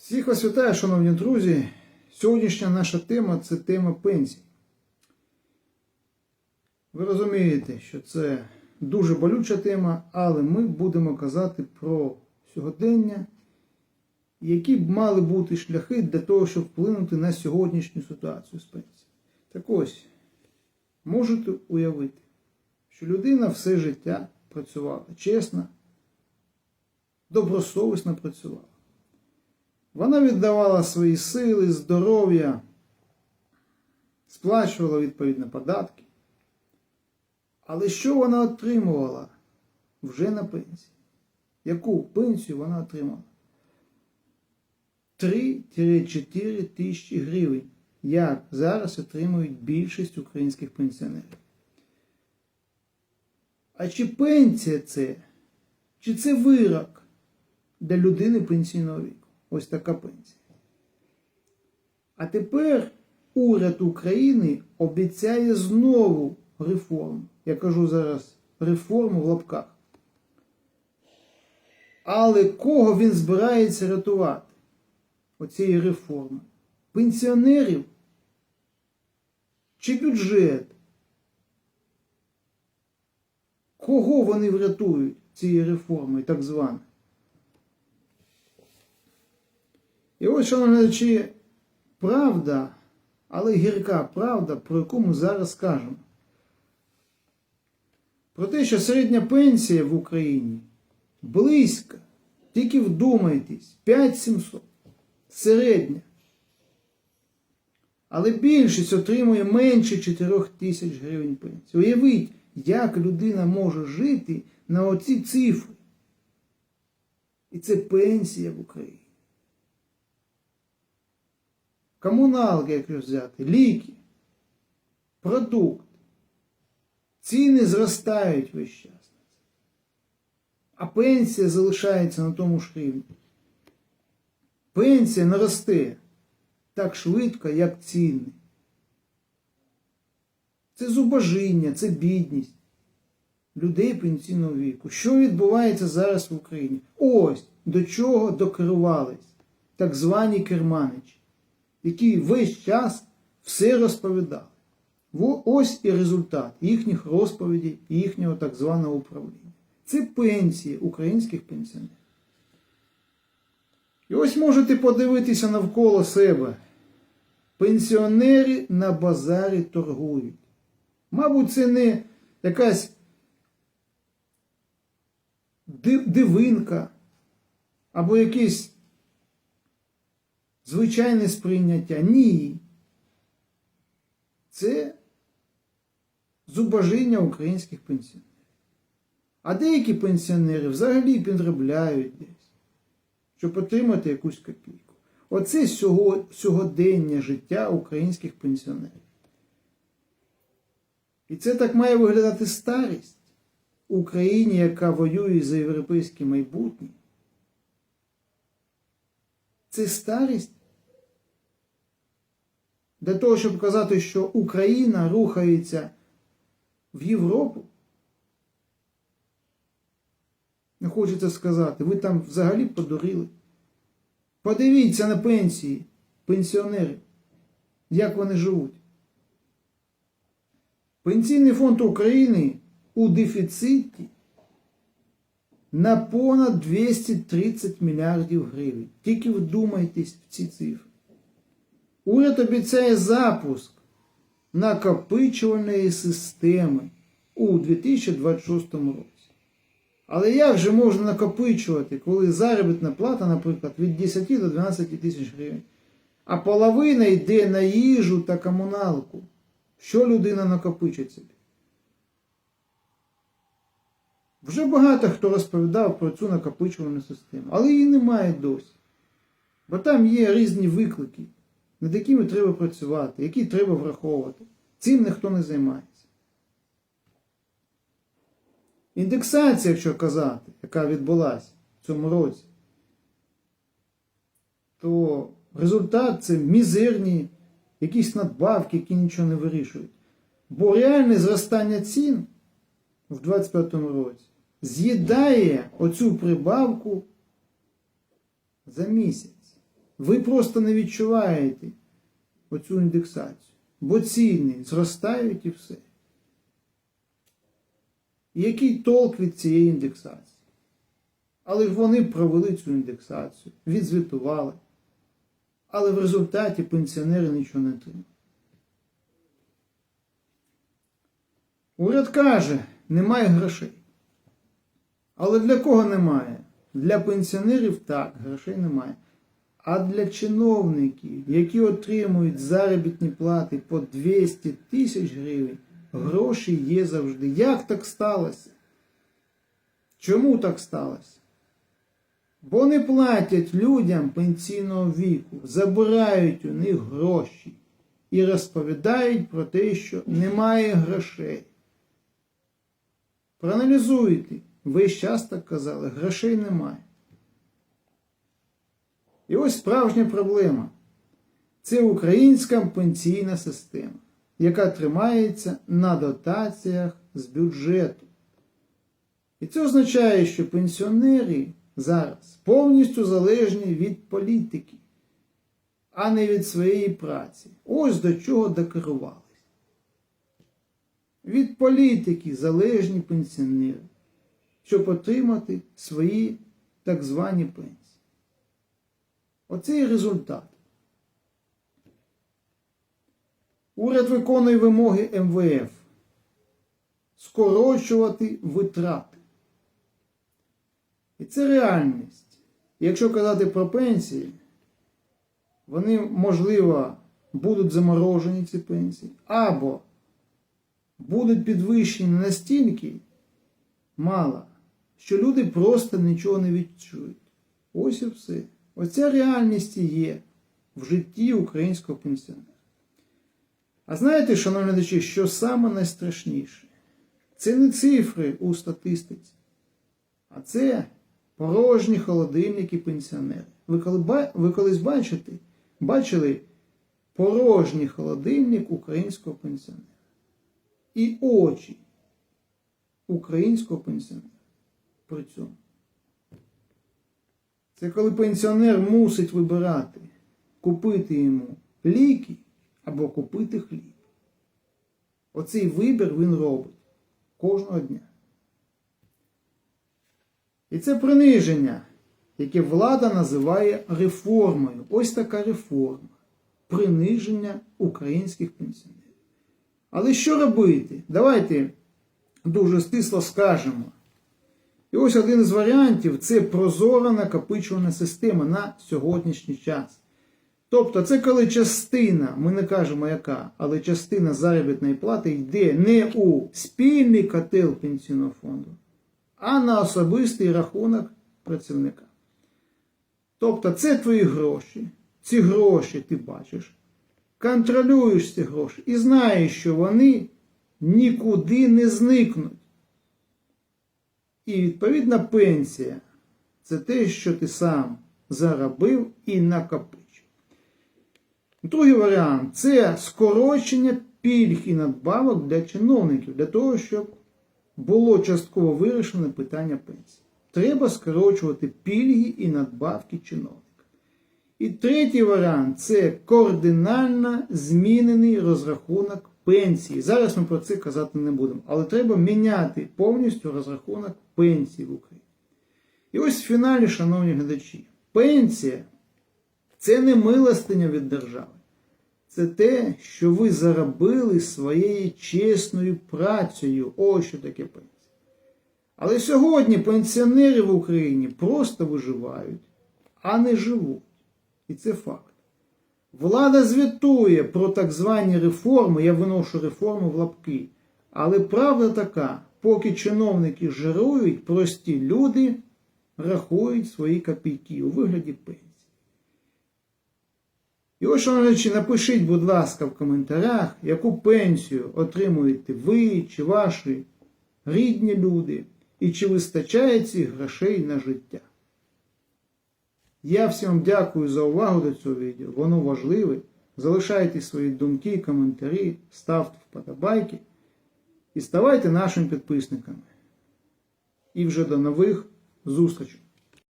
Всіх вас вітаю, шановні друзі. Сьогоднішня наша тема це тема пенсій. Ви розумієте, що це дуже болюча тема, але ми будемо казати про сьогодення, які б мали бути шляхи для того, щоб вплинути на сьогоднішню ситуацію з пенсією. Так ось, можете уявити, що людина все життя працювала чесно, добросовісно працювала. Вона віддавала свої сили, здоров'я, сплачувала відповідно податки. Але що вона отримувала вже на пенсії? Яку пенсію вона отримала? 3-4 тисячі гривень, як зараз отримують більшість українських пенсіонерів. А чи пенсія це? Чи це вирок для людини пенсійного віку? Ось така пенсія. А тепер уряд України обіцяє знову реформу. Я кажу зараз реформу в лапках. Але кого він збирається рятувати оцієї реформи? Пенсіонерів чи бюджет? Кого вони врятують цією реформою, так званою? І ось, шановні глядачі, правда, але гірка правда, про яку ми зараз скажемо. Про те, що середня пенсія в Україні близько, тільки вдумайтесь, 5700. Середня. Але більшість отримує менше 4 тисяч гривень пенсії. Уявіть, як людина може жити на оці цифри. І це пенсія в Україні. Комуналки, якщо взяти, ліки, продукт. Ціни зростають весь час. А пенсія залишається на тому ж рівні. Пенсія не росте так швидко, як ціни. Це зубожіння, це бідність людей пенсійного віку. Що відбувається зараз в Україні? Ось до чого докерувались так звані керманичі які весь час все розповідали. Ось і результат їхніх розповідей їхнього так званого управління. Це пенсії українських пенсіонерів. І ось можете подивитися навколо себе. Пенсіонери на базарі торгують. Мабуть, це не якась дивинка або якийсь звичайне сприйняття. Ні. Це зубожіння українських пенсіонерів. А деякі пенсіонери взагалі підробляють десь, щоб отримати якусь копійку. Оце сьогодення життя українських пенсіонерів. І це так має виглядати старість в Україні, яка воює за європейське майбутнє. Це старість для того, щоб казати, що Україна рухається в Європу. Не хочеться сказати, ви там взагалі подурили. Подивіться на пенсії пенсіонерів, як вони живуть. Пенсійний фонд України у дефіциті на понад 230 мільярдів гривень. Тільки вдумайтесь в ці цифри. Уряд обіцяє запуск накопичувальної системи у 2026 році. Але як же можна накопичувати, коли заробітна плата, наприклад, від 10 до 12 тисяч гривень, а половина йде на їжу та комуналку? Що людина накопичить собі? Вже багато хто розповідав про цю накопичувальну систему, але її немає досі. Бо там є різні виклики над якими треба працювати, які треба враховувати. Цим ніхто не займається. Індексація, якщо казати, яка відбулася в цьому році, то результат це мізерні якісь надбавки, які нічого не вирішують. Бо реальне зростання цін в 2025 році з'їдає оцю прибавку за місяць. Ви просто не відчуваєте оцю індексацію. Бо ціни зростають і все. Який толк від цієї індексації? Але ж вони провели цю індексацію, відзвітували. Але в результаті пенсіонери нічого не отримали. Уряд каже, немає грошей. Але для кого немає? Для пенсіонерів так, грошей немає. А для чиновників, які отримують заробітні плати по 200 тисяч гривень, гроші є завжди. Як так сталося? Чому так сталося? Бо не платять людям пенсійного віку, забирають у них гроші і розповідають про те, що немає грошей. Проаналізуйте, весь час так казали, грошей немає. І ось справжня проблема. Це українська пенсійна система, яка тримається на дотаціях з бюджету. І це означає, що пенсіонери зараз повністю залежні від політики, а не від своєї праці. Ось до чого докерувались. Від політики залежні пенсіонери, щоб отримати свої так звані пенсії. Оце і результат. Уряд виконує вимоги МВФ скорочувати витрати. І це реальність. Якщо казати про пенсії, вони, можливо, будуть заморожені ці пенсії, або будуть підвищені настільки мало, що люди просто нічого не відчують. Ось і все. Оця реальність і є в житті українського пенсіонера. А знаєте, шановні глядачі, що саме найстрашніше? Це не цифри у статистиці, а це порожні холодильники пенсіонерів. Ви, коли, ви колись бачите, бачили порожній холодильник українського пенсіонера. І очі українського пенсіонера при цьому. Це коли пенсіонер мусить вибирати, купити йому ліки або купити хліб. Оцей вибір він робить кожного дня. І це приниження, яке влада називає реформою. Ось така реформа. Приниження українських пенсіонерів. Але що робити? Давайте дуже стисло скажемо. І ось один з варіантів це прозора накопичувана система на сьогоднішній час. Тобто, це коли частина, ми не кажемо яка, але частина заробітної плати йде не у спільний котел пенсійного фонду, а на особистий рахунок працівника. Тобто, це твої гроші. Ці гроші ти бачиш, контролюєш ці гроші і знаєш, що вони нікуди не зникнуть. І відповідна пенсія це те, що ти сам заробив і накопичив. Другий варіант це скорочення пільг і надбавок для чиновників, для того, щоб було частково вирішене питання пенсії. Треба скорочувати пільги і надбавки чиновника. І третій варіант це кардинально змінений розрахунок пенсії. Зараз ми про це казати не будемо, але треба міняти повністю розрахунок пенсії в Україні. І ось в фіналі, шановні глядачі, пенсія це не милостиня від держави. Це те, що ви заробили своєю чесною працею. Ось що таке пенсія. Але сьогодні пенсіонери в Україні просто виживають, а не живуть. І це факт. Влада звітує про так звані реформи, я виношу реформи в лапки. Але правда така, поки чиновники жирують, прості люди рахують свої копійки у вигляді пенсії. І ось, шановні напишіть, будь ласка, в коментарях, яку пенсію отримуєте ви чи ваші рідні люди, і чи вистачає цих грошей на життя. Я всім дякую за увагу до цього відео. Воно важливе. Залишайте свої думки, коментарі, ставте вподобайки і ставайте нашими підписниками. І вже до нових зустрічей!